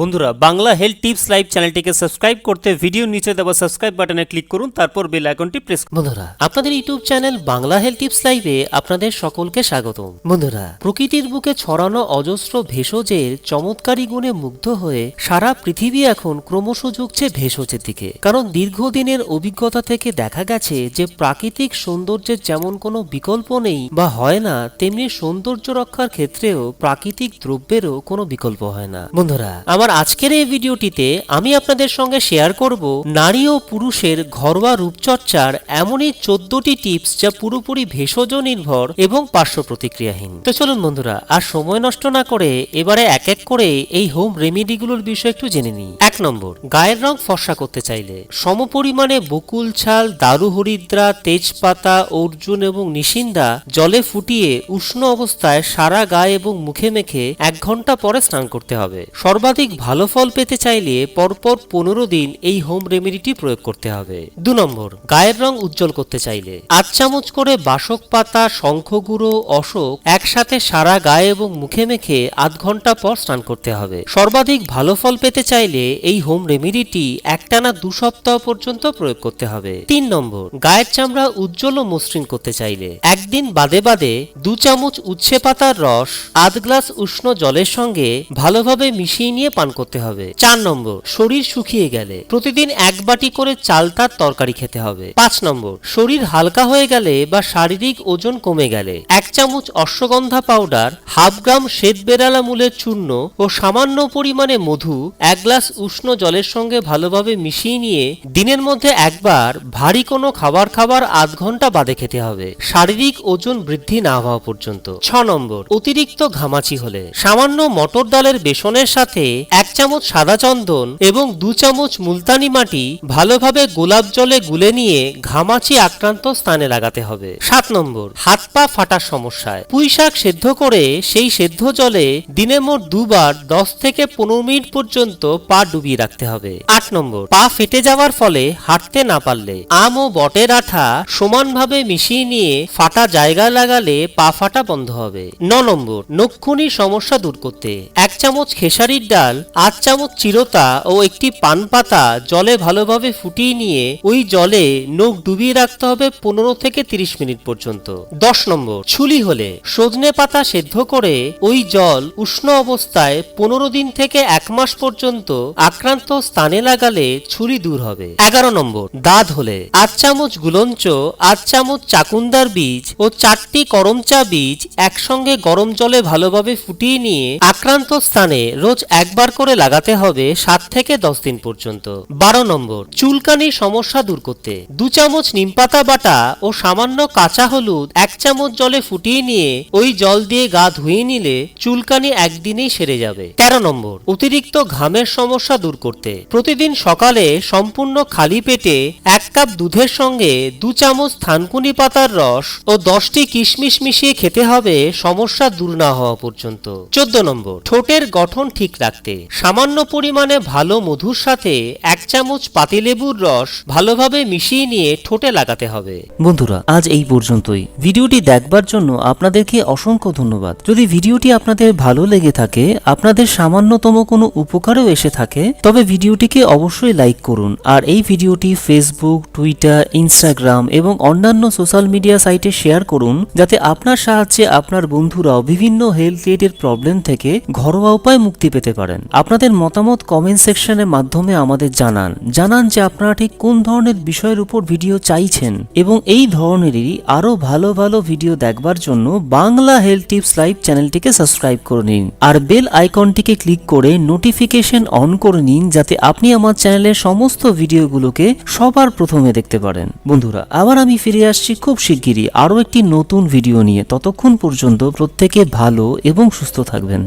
বন্ধুরা, Bangla health tips live চ্যানেলটিকে subscribe করতে ভিডিও নিচে দেওয়া সাবস্ক্রাইব বাটনে ক্লিক করুন, তারপর বেল আইকনটি প্রেস বন্ধুরা, আপনাদের YouTube channel Bangla health tips লাইভে আপনাদের সকলকে স্বাগতম। বন্ধুরা, প্রকৃতির বুকে ছড়ানো অজস্র ভেষজের চমৎকারী গুণে মুগ্ধ হয়ে সারা পৃথিবী এখন ক্রমশ ঝুঁকছে ভেষজের দিকে। কারণ দীর্ঘদিনের অভিজ্ঞতা থেকে দেখা গেছে যে প্রাকৃতিক সৌন্দর্যের যেমন কোনো বিকল্প নেই বা হয় না, তেমনি সৌন্দর্য রক্ষার ক্ষেত্রেও প্রাকৃতিক দ্রব্যেরও কোনো বিকল্প হয় না। বন্ধুরা, আমার আজকের এই ভিডিওটিতে আমি আপনাদের সঙ্গে শেয়ার করব নারী ও পুরুষের ঘরোয়া রূপচর্চার এমনই চোদ্দটি টিপস যা পুরোপুরি ভেষজ নির্ভর এবং পার্শ্ব প্রতিক্রিয়াহীন তো চলুন বন্ধুরা, আর সময় নষ্ট না করে এবারে এক এক করে এই হোম রেমেডিগুলোর বিষয়ে একটু জেনে নিই। এক নম্বর, গায়ের রং ফর্সা করতে চাইলে সমপরিমাণে বকুল ছাল, দারু হরিদ্রা, তেজপাতা, অর্জুন এবং নিশিন্দা জলে ফুটিয়ে উষ্ণ অবস্থায় সারা গায়ে এবং মুখে মেখে এক ঘণ্টা পরে স্নান করতে হবে। সর্বাধিক ভালো ফল পেতে চাইলে পরপর পনেরো দিন এই হোম রেমেডিটি প্রয়োগ করতে হবে। দু নম্বর, গায়ের রং উজ্জ্বল করতে চাইলে। আধ চামচ করে বাসক পাতা, শঙ্খ গুঁড়ো, অশোক একসাথে সারা গায়ে এবং মুখে মেখে আধ ঘণ্টা পর স্নান করতে হবে। সর্বাধিক ভালো ফল পেতে চাইলে এই হোম রেমেডিটি একটানা দু সপ্তাহ পর্যন্ত প্রয়োগ করতে হবে। তিন নম্বর, গায়ের চামড়া উজ্জ্বল ও মসৃণ করতে চাইলে। একদিন বাদে বাদে দু চামচ উচ্ছে পাতার রস, আধ গ্লাস উষ্ণ জলের সঙ্গে ভালোভাবে মিশিয়ে নিয়ে পান করতে হবে। চার নম্বর, শরীর শুকিয়ে গেলে প্রতিদিন এক বাটি করে চাল তার তরকারি খেতে হবে। পাঁচ নম্বর, শরীর হালকা হয়ে গেলে বা শারীরিক ওজন কমে গেলে এক চামচ অশ্বগন্ধা পাউডার, হাফ গ্রাম শ্বেত বেরালা মূলের চূর্ণ ও সামান্য পরিমাণে মধু এক গ্লাস উষ্ণ জলের সঙ্গে ভালোভাবে মিশিয়ে নিয়ে দিনের মধ্যে একবার ভারী কোনো খাবার খাবার আধ ঘণ্টা বাদে খেতে হবে। শারীরিক ওজন বৃদ্ধি না হওয়া পর্যন্ত। ছ নম্বর, অতিরিক্ত ঘামাচি হলে সামান্য মটর ডালের বেসনের সাথে এক চামচ সাদা চন্দন এবং দু চামচ মুলতানি মাটি ভালোভাবে গোলাপ জলে গুলে নিয়ে ঘামাচি আক্রান্ত স্থানে লাগাতে হবে। সাত নম্বর, হাত পা ফাটার সমস্যায়। পুঁই শাক সেদ্ধ করে সেই সেদ্ধ জলে দিনে মোট দুবার দশ থেকে পনেরো মিনিট পর্যন্ত পা ডুবিয়ে রাখতে হবে। আট নম্বর, পা ফেটে যাওয়ার ফলে হাঁটতে না পারলে আম ও বটের আঠা সমানভাবে মিশিয়ে নিয়ে ফাটা জায়গা লাগালে পা ফাটা বন্ধ হবে। ন নম্বর নক্ষুনির সমস্যা দূর করতে। এক চামচ খেসারির ডাল আধ চামচ চিরতা ও একটি পান পাতা জলে ভালোভাবে ফুটিয়ে নিয়ে ওই জলে নখ ডুবিয়ে রাখতে হবে পনেরো থেকে তিরিশ মিনিট পর্যন্ত। দশ নম্বর, ছুলি হলে সজনে পাতা সেদ্ধ করে ওই জল উষ্ণ অবস্থায় পনেরো দিন থেকে এক মাস পর্যন্ত আক্রান্ত স্থানে লাগালে ছুরি দূর হবে। এগারো নম্বর, দাঁত হলে আধ চামচ গুলঞ্চ, আধ চামচ চাকুন্দার বীজ ও চারটি করমচা বীজ একসঙ্গে গরম জলে ভালোভাবে ফুটিয়ে নিয়ে আক্রান্ত স্থানে রোজ একবার করে লাগাতে হবে সাত থেকে দশ দিন পর্যন্ত। বারো নম্বর, চুলকানির সমস্যা দূর করতে। দু চামচ নিমপাতা বাটা ও সামান্য কাঁচা হলুদ এক চামচ জলে ফুটিয়ে নিয়ে ওই জল দিয়ে গা ধুয়ে নিলে চুলকানি একদিনেই সেরে যাবে। তেরো নম্বর, অতিরিক্ত ঘামের সমস্যা দূর করতে। প্রতিদিন সকালে সম্পূর্ণ খালি পেটে এক কাপ দুধের সঙ্গে দু চামচ থানকুনি পাতার রস ও দশটি কিশমিশ মিশিয়ে খেতে হবে সমস্যা দূর না হওয়া পর্যন্ত। চোদ্দ নম্বর, ঠোঁটের গঠন ঠিক রাখতে। সামান্য পরিমাণে ভালো মধুর সাথে এক চামচ পাতিলেবুর রস ভালোভাবে মিশিয়ে নিয়ে ঠোঁটে লাগাতে হবে। বন্ধুরা, আজ এই পর্যন্তই। ভিডিওটি দেখবার জন্য আপনাদেরকে অসংখ্য ধন্যবাদ। যদি ভিডিওটি আপনাদের ভালো লেগে থাকে, আপনাদের সামান্যতম কোনো উপকারও এসে থাকে, তবে ভিডিওটিকে অবশ্যই লাইক করুন। আর এই ভিডিওটি ফেসবুক, টুইটার, ইনস্টাগ্রাম এবং অন্যান্য সোশ্যাল মিডিয়া সাইটে শেয়ার করুন, যাতে আপনার সাহায্যে আপনার বন্ধুরাও বিভিন্ন হেলথ রিলেটেড প্রবলেম থেকে ঘরোয়া উপায় মুক্তি পেতে পারেন। আপনাদের মতামত কমেন্ট সেকশনের মাধ্যমে আমাদের জানান। জানান যে আপনারা ঠিক কোন ধরনের বিষয়ের উপর ভিডিও চাইছেন এবং এই ধরনেরই আরও ভালো ভালো ভিডিও দেখবার জন্য বাংলা হেলথ টিপস লাইভ চ্যানেলটিকে সাবস্ক্রাইব করে নিন। আর বেল আইকনটিকে ক্লিক করে নোটিফিকেশন অন করে নিন যাতে আপনি আমার চ্যানেলের সমস্ত ভিডিওগুলোকে সবার প্রথমে দেখতে পারেন। বন্ধুরা, আবার আমি ফিরে আসছি খুব শিগগিরই আরও একটি নতুন ভিডিও নিয়ে। ততক্ষণ পর্যন্ত প্রত্যেকে ভালো এবং সুস্থ থাকবেন।